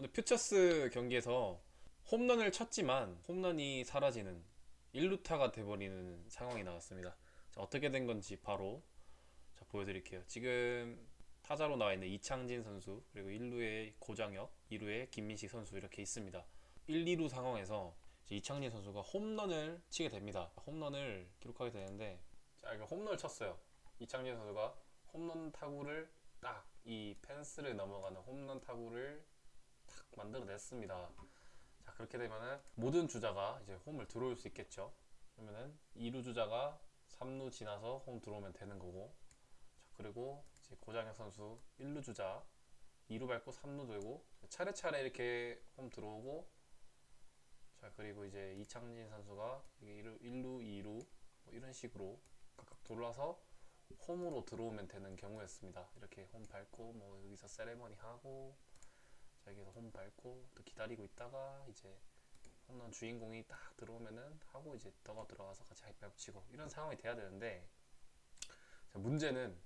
오늘 퓨처스 경기에서 홈런을 쳤지만 홈런이 사라지는 1루타가 돼버리는 상황이 나왔습니다. 자, 어떻게 된 건지 바로 자, 보여드릴게요. 지금 타자로 나와 있는 이창진 선수 그리고 1루에 고장혁, 2루에 김민식 선수 이렇게 있습니다. 1, 2루 상황에서 이창진 선수가 홈런을 치게 됩니다. 홈런을 기록하게 되는데 자 이거 홈런을 쳤어요. 이창진 선수가 홈런 타구를 딱 이 펜스를 넘어가는 홈런 타구를 탁 만들어냈습니다. 자 그렇게 되면은 모든 주자가 이제 홈을 들어올 수 있겠죠. 그러면은 2루 주자가 3루 지나서 홈 들어오면 되는 거고 자 그리고 이제 고장혁 선수 1루 주자 2루 밟고 3루 들고 차례차례 이렇게 홈 들어오고 자 그리고 이제 이창진 선수가 1루, 1루 2루 뭐 이런 식으로 각각 돌아서 홈으로 들어오면 되는 경우였습니다. 이렇게 홈 밟고 뭐 여기서 세레머니 하고 자 여기서 홈 밟고 또 기다리고 있다가 이제 홈런 주인공이 딱 들어오면은 하고 이제 더가 들어가서 같이 하이파이브 치고 이런 상황이 돼야 되는데 자, 문제는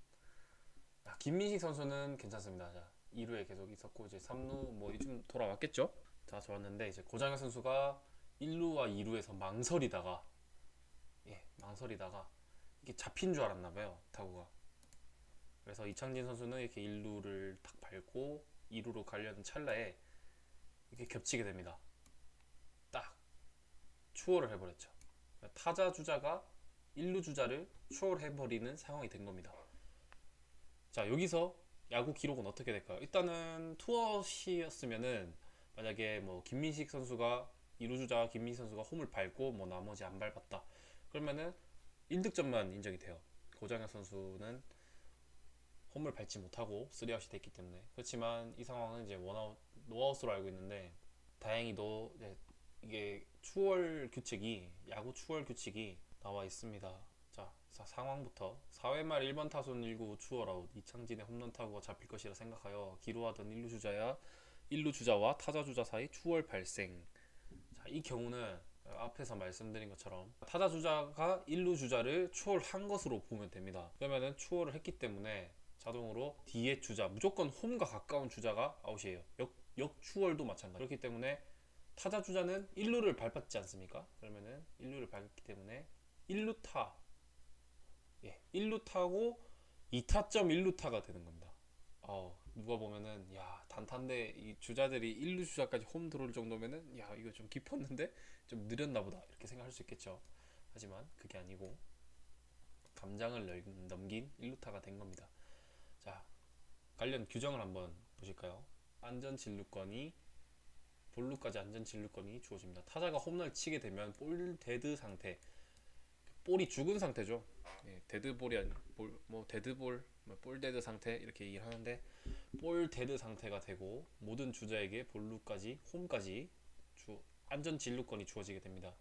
아, 김민식 선수는 괜찮습니다. 자 2루에 계속 있었고 이제 3루 뭐 좀 돌아왔겠죠? 자 좋았는데 이제 고장현 선수가 1루와 2루에서 망설이다가 예 망설이다가 이게 잡힌 줄 알았나 봐요 타구가 그래서 이창진 선수는 이렇게 1루를 탁 밟고 2루로 가려는 찰나에 이렇게 겹치게 됩니다 딱 추월을 해버렸죠 타자 주자가 1루 주자를 추월해버리는 상황이 된 겁니다 자 여기서 야구 기록은 어떻게 될까요? 일단은 투아웃이었으면은 만약에 뭐 김민식 선수가 2루 주자 김민식 선수가 홈을 밟고 뭐 나머지 안 밟았다 그러면은 1득점만 인정이 돼요. 고장현 선수는 홈을 밟지 못하고 3아웃이 됐기 때문에 그렇지만 이 상황은 이제 원아웃 노아웃으로 알고 있는데 다행히도 이게 추월 규칙이 야구 추월 규칙이 나와 있습니다. 자, 자, 상황부터 4회 말 1번 타순 1구 추월아웃 이창진의 홈런 타구가 잡힐 것이라 생각하여 기로하던 1루 주자야 1루 주자와 타자 주자 사이 추월 발생. 자, 이 경우는 앞에서 말씀드린 것처럼 타자 주자가 1루 주자를 추월한 것으로 보면 됩니다. 그러면은 추월을 했기 때문에 자동으로 뒤에 주자 무조건 홈과 가까운 주자가 아웃이에요. 역, 역 추월도 마찬가지. 그렇기 때문에 타자 주자는 1루를 밟았지 않습니까? 그러면은 1루를 밟았기 때문에 1루 타 예, 1루 타고 2타점 1루 타가 되는 겁니다. 어, 누가 보면은 야 단탄데 이 주자들이 1루 주자까지 홈 들어올 정도면은 야 이거 좀 깊었는데 좀 느렸나 보다 이렇게 생각할 수 있겠죠. 하지만 그게 아니고 감장을 넓- 넘긴 1루타가 된 겁니다. 자 관련 규정을 한번 보실까요? 안전 진루권이 볼루까지 안전 진루권이 주어집니다. 타자가 홈런을 치게 되면 볼 데드 상태, 볼이 죽은 상태죠. 예, 데드볼이 볼, 뭐 데드볼, 뭐 볼 데드 상태 이렇게 얘기를 하는데 볼 데드 상태가 되고 모든 주자에게 볼루까지 홈까지 주 안전 진루권이 주어지게 됩니다.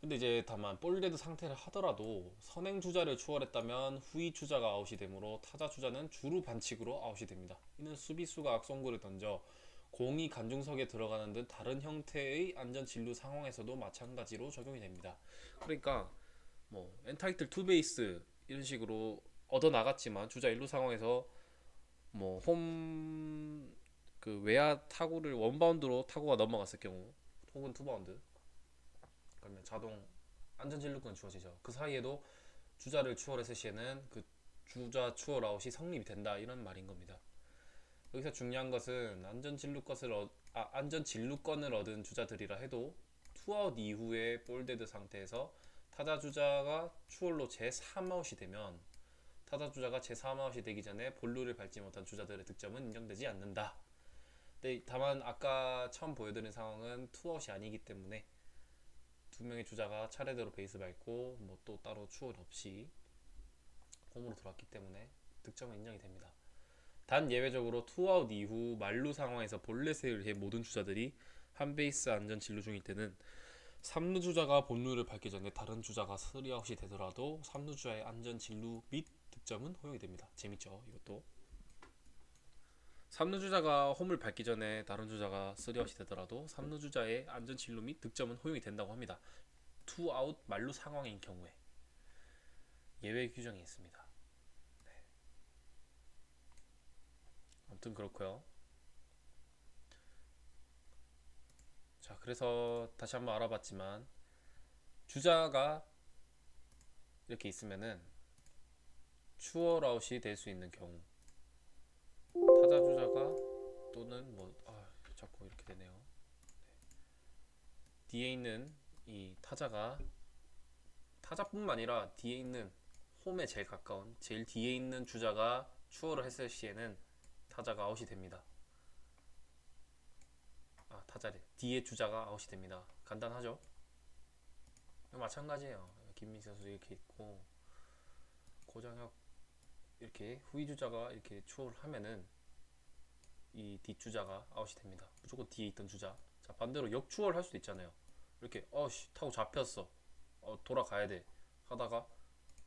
근데 이제 다만 볼 데드 상태를 하더라도 선행 주자를 추월했다면 후위 주자가 아웃이 되므로 타자 주자는 주루 반칙으로 아웃이 됩니다. 이는 수비수가 악송구를 던져 공이 관중석에 들어가는 듯 다른 형태의 안전 진루 상황에서도 마찬가지로 적용이 됩니다. 그러니까 뭐 엔타이틀 투 베이스 이런 식으로 얻어 나갔지만 주자 1루 상황에서 뭐 홈 그 외야 타구를 원바운드로 타구가 넘어갔을 경우 혹은 투바운드 그러면 자동 안전 진루권 주어지죠. 그 사이에도 주자를 추월했을 시에는 그 주자 추월 아웃이 성립이 된다 이런 말인 겁니다. 여기서 중요한 것은 안전 진루권을 얻, 아, 안전 진루권을 얻은 주자들이라 해도 투아웃 이후에 볼데드 상태에서 타자 주자가 추월로 제 3아웃이 되면 타자 주자가 제 3아웃이 되기 전에 볼루를 밟지 못한 주자들의 득점은 인정되지 않는다. 근데 다만 아까 처음 보여드린 상황은 투아웃이 아니기 때문에 두 명의 주자가 차례대로 베이스 밟고 뭐 또 따로 추월 없이 홈으로 들어왔기 때문에 득점은 인정이 됩니다. 단 예외적으로 투아웃 이후 만루 상황에서 볼넷에 의해 모든 주자들이 한 베이스 안전 진루 중일 때는 3루 주자가 본루를 밟기 전에 다른 주자가 3아웃이 되더라도 3루 주자의 안전 진루 및 득점은 허용이 됩니다. 재밌죠? 이것도. 3루 주자가 홈을 밟기 전에 다른 주자가 3아웃이 되더라도 3루 주자의 안전 진루 및 득점은 허용이 된다고 합니다. 투아웃 만루 상황인 경우에 예외 규정이 있습니다. 네. 아무튼 그렇고요. 그래서 다시 한번 알아봤지만 주자가 이렇게 있으면은 추월아웃이 될 수 있는 경우 타자 주자가 또는 뭐 아, 자꾸 이렇게 되네요. 네. 뒤에 있는 이 타자가 타자뿐만 아니라 뒤에 있는 홈에 제일 가까운 제일 뒤에 있는 주자가 추월을 했을 시에는 타자가 아웃이 됩니다. 아 타자래 뒤에 주자가 아웃이 됩니다. 간단하죠? 마찬가지예요. 김민수 선수 이렇게 있고 고장혁 이렇게 후위 주자가 이렇게 추월을 하면은 이 뒷주자가 아웃이 됩니다. 무조건 뒤에 있던 주자. 자 반대로 역추월 할 수도 있잖아요. 이렇게 어씨 타고 잡혔어. 어 돌아가야 돼. 하다가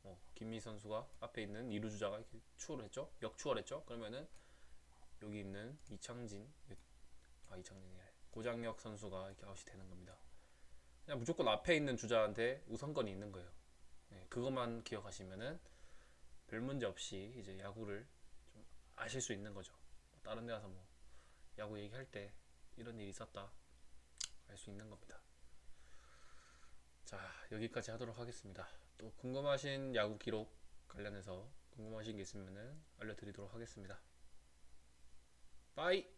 어, 김미 선수가 앞에 있는 이루 주자가 이렇게 추월을 했죠. 역추월 했죠. 그러면은 여기 있는 이창진 아 이창진이 고장혁 선수가 이렇게 아웃이 되는 겁니다. 그냥 무조건 앞에 있는 주자한테 우선권이 있는 거예요. 네, 그것만 기억하시면은 별 문제 없이 이제 야구를 좀 아실 수 있는 거죠. 다른 데 가서 뭐 야구 얘기할 때 이런 일이 있었다 알 수 있는 겁니다. 자 여기까지 하도록 하겠습니다. 또 궁금하신 야구 기록 관련해서 궁금하신 게 있으면은 알려드리도록 하겠습니다. 빠이.